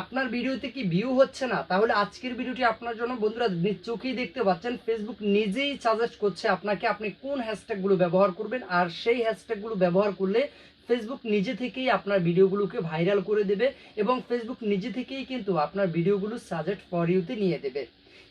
আপনার ভিডিওতে কি ভিউ হচ্ছে না? তাহলে আজকের ভিডিওটি আপনার জন্য বন্ধুরা চোখেই দেখতে পাচ্ছেন ফেসবুক নিজেই সাজেস্ট করছে আপনাকে আপনি কোন হ্যাশট্যাগুলো ব্যবহার করবেন, আর সেই হ্যাশট্যাগুলো ব্যবহার করলে ফেসবুক নিজে থেকেই আপনার ভিডিওগুলোকে ভাইরাল করে দেবে এবং ফেসবুক নিজে থেকেই কিন্তু আপনার ভিডিওগুলো সাজেস্ট ফর ইউতে নিয়ে দেবে।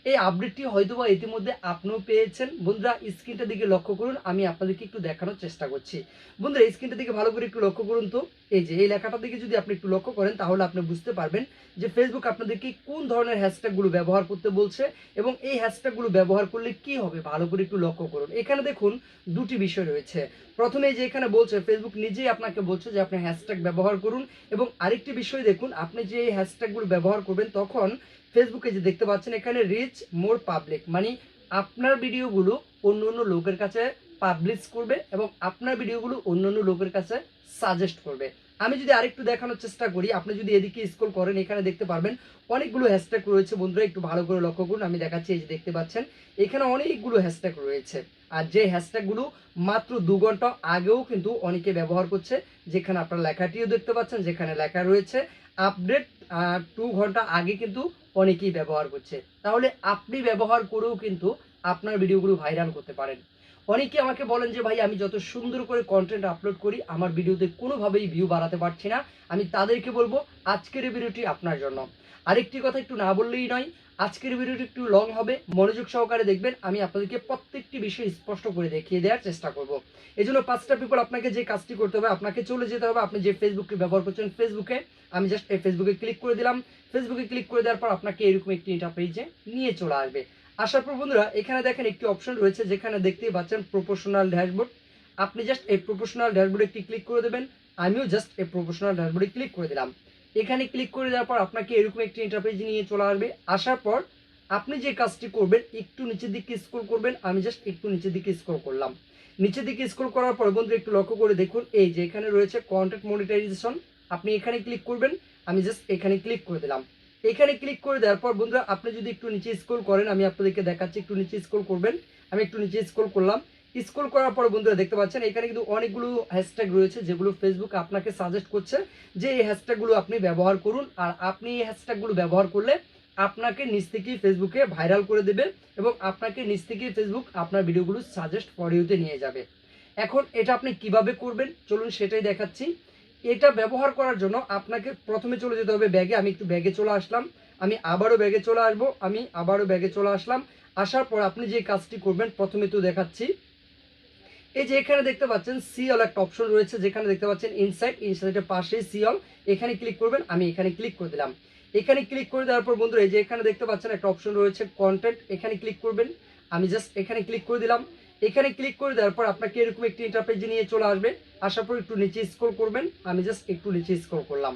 এই আপডেটটি হয়তোবা ইতিমধ্যে আপনিও পেয়েছেন। বন্ধুরা, স্ক্রিনটার দিকে লক্ষ্য করুন, আমি আপনাদেরকে একটু দেখানোর চেষ্টা করছি। বন্ধুরা, এই স্ক্রিনটার দিকে ভালো করে একটু লক্ষ্য করুন তো। এই যে, এই লেখাটার দিকে যদি আপনি একটু লক্ষ্য করেন, তাহলে আপনি বুঝতে পারবেন যে ফেসবুক আপনাদেরকে কোন ধরনের হ্যাশট্যাগুলো ব্যবহার করতে বলছে এবং এই হ্যাশট্যাগুলো ব্যবহার করলে কি হবে, ভালো করে একটু লক্ষ্য করুন। এখানে দেখুন দুটি বিষয় রয়েছে। প্রথমে যে, এখানে বলছে ফেসবুক নিজেই আপনাকে বলছে যে আপনি হ্যাশট্যাগ ব্যবহার করুন এবং আরেকটি বিষয় দেখুন, আপনি যে এই হ্যাশট্যাগুলো ব্যবহার করবেন, তখন ফেসবুকে যে দেখতে পাচ্ছেন, এখানে রিচ মোর পাবলিক মানে আপনার ভিডিওগুলো অন্য অন্য লোকের কাছে পাবলিশ করবে এবং আপনার ভিডিওগুলো অন্য অন্য লোকের কাছে সাজেস্ট করবে। আমি যদি আরেকটু দেখানোর চেষ্টা করি, আপনি যদি এদিকে স্ক্রল করেন, এখানে দেখতে পারবেন অনেকগুলো হ্যাশট্যাগ রয়েছে বন্ধুরা, একটু ভালো করে লক্ষ্য করুন, আমি দেখাচ্ছি, এই যে দেখতে পাচ্ছেন, এখানে অনেকগুলো হ্যাশট্যাগ রয়েছে। আর যে হ্যাশট্যাগুলো মাত্র দু ঘণ্টা আগেও কিন্তু অনেকে ব্যবহার করছে, যেখানে আপনার লেখাটিও দেখতে পাচ্ছেন, যেখানে লেখা রয়েছে আপডেট টু ঘণ্টা আগে কিন্তু অনেকেই ব্যবহার করছে। তাহলে আপনি ব্যবহার করেও কিন্তু আপনার ভিডিওগুলো ভাইরাল করতে পারেন। অনেকে আমাকে বলেন যে, ভাই, আমি যত সুন্দর করে কন্টেন্ট আপলোড করি, আমার ভিডিওতে কোনোভাবেই ভিউ বাড়াতে পারছি না। আমি তাদেরকে বলব, আজকের এই ভিডিওটি আপনার জন্য। আরেকটি কথা একটু না বললেই নয়, আজকের ভিডিওটি একটু লং হবে। মনোযোগ সহকারে দেখবেন, আমি আপনাদেরকে প্রত্যেকটি বিষয় স্পষ্ট করে দেখিয়ে দেওয়ার চেষ্টা করব। এই জন্য পাঁচটা পিপল আপনাকে যে কাজটি করতে হবে, আপনাকে চলে যেতে হবে। আপনি যে ফেসবুককে ব্যবহার করছেন ফেসবুকে আমি জাস্ট এই ফেসবুকে ক্লিক করে দিলাম। ফেসবুকে ক্লিক করে দেওয়ার পর আপনাকে এরকম একটি ইন্টারপেজে নিয়ে চলে আসবে। আসার পর বন্ধুরা, এখানে দেখেন একটি অপশন রয়েছে যেখানে দেখতেই পাচ্ছেন প্রফেশনাল ড্যাশবোর্ড আপনি জাস্ট এই প্রফেশনাল ড্যাশবোর্ডে একটি ক্লিক করে দেবেন। আমিও জাস্ট এই প্রফেশনাল ড্যাশবোর্ডে ক্লিক করে দিলাম। এখানে ক্লিক করে দেওয়ার পর আপনাকে এরকম একটি ইন্টারপেজ নিয়ে চলে আসবে। আসার পর আপনি যে কাজটি করবেন, একটু নিচের দিকে স্ক্রল করবেন। আমি জাস্ট একটু নিচের দিকে স্ক্রল করলাম। নিচের দিকে স্ক্রল করার পর বন্ধু একটু লক্ষ্য করে দেখুন। এই যে এখানে রয়েছে কন্টেন্ট মনিটাইজেশন আপনি এখানে ক্লিক করবেন, আমি জাস্ট এখানে ক্লিক করে দিলাম। এখানে ক্লিক করে দেওয়ার পর বন্ধুরা, আপনি যদি একটু নিচে স্ক্রল করেন, আমি আপনাদেরকে দেখাচ্ছি, একটু নিচে স্ক্রল করবেন। আমি একটু নিচে স্ক্রল করলাম। স্ক্রল করার পর বন্ধুরা, দেখতে পাচ্ছেন, এখানে কিন্তু অনেকগুলো হ্যাশট্যাগ রয়েছে, যেগুলো ফেসবুক আপনাকে সাজেস্ট করছে যে এই হ্যাশট্যাগুলো আপনি ব্যবহার করুন। আর আপনি এই হ্যাশট্যাগুলো ব্যবহার করলে আপনাকে নিচ থেকেই ফেসবুকে ভাইরাল করে দেবে এবং আপনাকে নিচ থেকেই ফেসবুক আপনার ভিডিওগুলো সাজেস্ট ফর ইউতে নিয়ে যাবে। এখন এটা আপনি কীভাবে করবেন? চলুন সেটাই দেখাচ্ছি। এটা ব্যবহার করার জন্য আপনাকে প্রথমে চলে যেতে হবে ব্যাগে। আমি একটু ব্যাগে চলে আসলাম। আমি আবারও ব্যাগে চলে আসব। আমি আবারও ব্যাগে চলে আসলাম। আসার পর আপনি যে কাজটি করবেন, প্রথমে তো দেখাচ্ছি। এই যে এখানে দেখতে পাচ্ছেন সিএল একটা অপশন রয়েছে, যেখানে দেখতে পাচ্ছেন ইনসাইড ইনসাইডের পাশে সিএল এখানে ক্লিক করবেন, আমি এখানে ক্লিক করে দিলাম। এখানে ক্লিক করে দেওয়ার পর বন্ধুরা, এই যে এখানে দেখতে পাচ্ছেন একটা অপশন রয়েছে কন্টেন্ট এখানে ক্লিক করবেন। আমি জাস্ট এখানে ক্লিক করে দিলাম। এখানে ক্লিক করে দেওয়ার পর আপনাকে এরকম একটি ইন্টারপেজে নিয়ে চলে আসবে। আসার পর একটু নিচে স্ক্রল করবেন। আমি জাস্ট একটু নিচে স্ক্রল করলাম।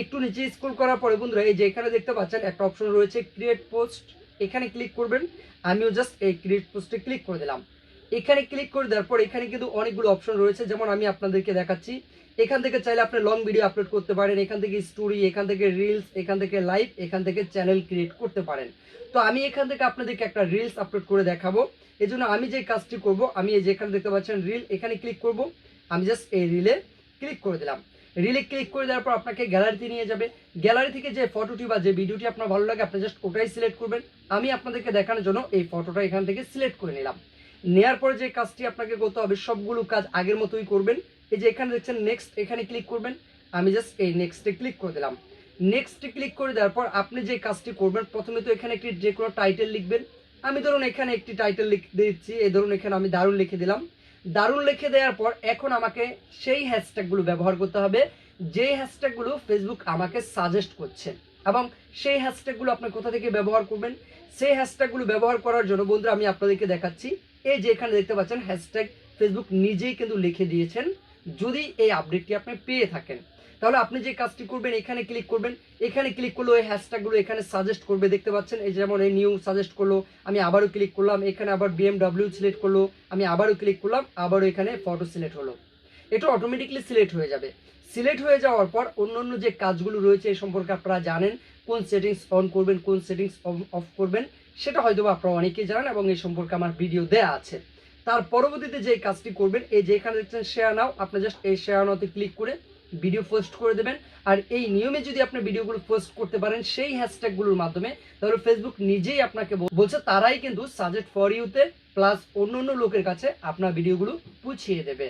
একটু নিচে স্ক্রল করার পরে বন্ধুরা, এই যে এখানে দেখতে পাচ্ছেন একটা অপশন রয়েছে ক্রিয়েট পোস্ট এখানে ক্লিক করবেন। আমিও জাস্ট এই ক্রিয়েট পোস্টে ক্লিক করে দিলাম। এখানে ক্লিক করে দেওয়ার পর এখানে কিন্তু অনেকগুলো অপশন রয়েছে। যেমন আমি আপনাদেরকে দেখাচ্ছি। এখান থেকে চাইলে আপনি লং ভিডিও আপলোড করতে পারেন। এখান থেকে স্টোরি এখান থেকে রিলস এখান থেকে লাইভ এখান থেকে চ্যানেল ক্রিয়েট করতে পারেন। তো আমি এখান থেকে আপনাদেরকে একটা রিলস আপলোড করে দেখাবো। এই জন্য আমি যে কাজটি করব, আমি এই যেখানে দেখতে পাচ্ছেন রিল এখানে ক্লিক করব। আমি জাস্ট এই রিলে ক্লিক করে দিলাম। রিলে ক্লিক করে দেওয়ার পর আপনাকে গ্যালারিতে নিয়ে যাবে। গ্যালারি থেকে যে ফটোটি বা যে ভিডিওটি আপনার ভালো লাগে, আপনি জাস্ট ওটাই সিলেক্ট করবেন। আমি আপনাদেরকে দেখানোর জন্য এই ফটোটা এখান থেকে সিলেক্ট করে নিলাম। নেয়ার পরে যে কাজটি আপনাকে করতে হবে, সবগুলো কাজ আগের মতোই করবেন। এই যে এখানে দেখছেন নেক্সট এখানে ক্লিক করবেন। আমি জাস্ট এই নেক্সটে ক্লিক করে দিলাম। নেক্সটে ক্লিক করে দেওয়ার পর আপনি যে কাজটি করবেন, প্রথমে তো এখানে একটি যে কোনো টাইটেল লিখবেন। আমি ধরুন এখানে একটি টাইটেল লিখে দিচ্ছি, এই ধরুন এখানে আমি দারুণ লিখে দিলাম। দারুণ লিখে দেওয়ার পর এখন আমাকে সেই হ্যাশট্যাগুলো ব্যবহার করতে হবে, যে হ্যাশট্যাগুলো ফেসবুক আমাকে সাজেস্ট করছে। এবং সেই হ্যাশট্যাগুলো আপনি কোথা থেকে ব্যবহার করবেন, সেই হ্যাশট্যাগুলো ব্যবহার করার জন্য বন্ধুরা আমি আপনাদেরকে দেখাচ্ছি, এই যে এখানে দেখতে পাচ্ছেন হ্যাশট্যাগ ফেসবুক নিজেই কিন্তু লিখে দিয়েছেন, যদি এই আপডেটটি আপনি পেয়ে থাকেন। তাহলে আপনি যে কাজটি করবেন, এখানে ক্লিক করবেন। এখানে ক্লিক করলে ওই হ্যাশট্যাগুলো এখানে সাজেস্ট করবে, দেখতে পাচ্ছেন? এই যেমন এই নিউ সাজেস্ট করল, আমি আবারও ক্লিক করলাম। এখানে আবার বিএমডাব্লিউ সিলেক্ট করল, আমি আবারও ক্লিক করলাম, আবারও এখানে ফটো সিলেক্ট হলো। এটা অটোমেটিকলি সিলেক্ট হয়ে যাবে। সিলেক্ট হয়ে যাওয়ার পর অন্য অন্য যে কাজগুলো রয়েছে এই সম্পর্কে আপনারা জানেন, কোন সেটিংস অন করবেন, কোন সেটিংস অফ করবেন, সেটা হয়তো আপনারা অনেকেই জানেন এবং এই সম্পর্কে আমার ভিডিও দেয়া আছে। তার পরবর্তীতে যে কাজটি করবেন, এই যে এখানে দেখছেন শেয়ার নাও আপনি জাস্ট এই শেয়ার নাওতে ক্লিক করে ভিডিও পোস্ট করে দেবেন। আর এই নিয়মে যদি আপনি ভিডিওগুলো পোস্ট করতে পারেন, সেই হ্যাশট্যাগুলোর মাধ্যমে, তাহলে ফেসবুক নিজেই আপনাকে বলছে তারাই কিন্তু সাজেস্ট ফর ইউতে প্লাস অন্য অন্য লোকের কাছে আপনার ভিডিওগুলো পুছিয়ে দেবে।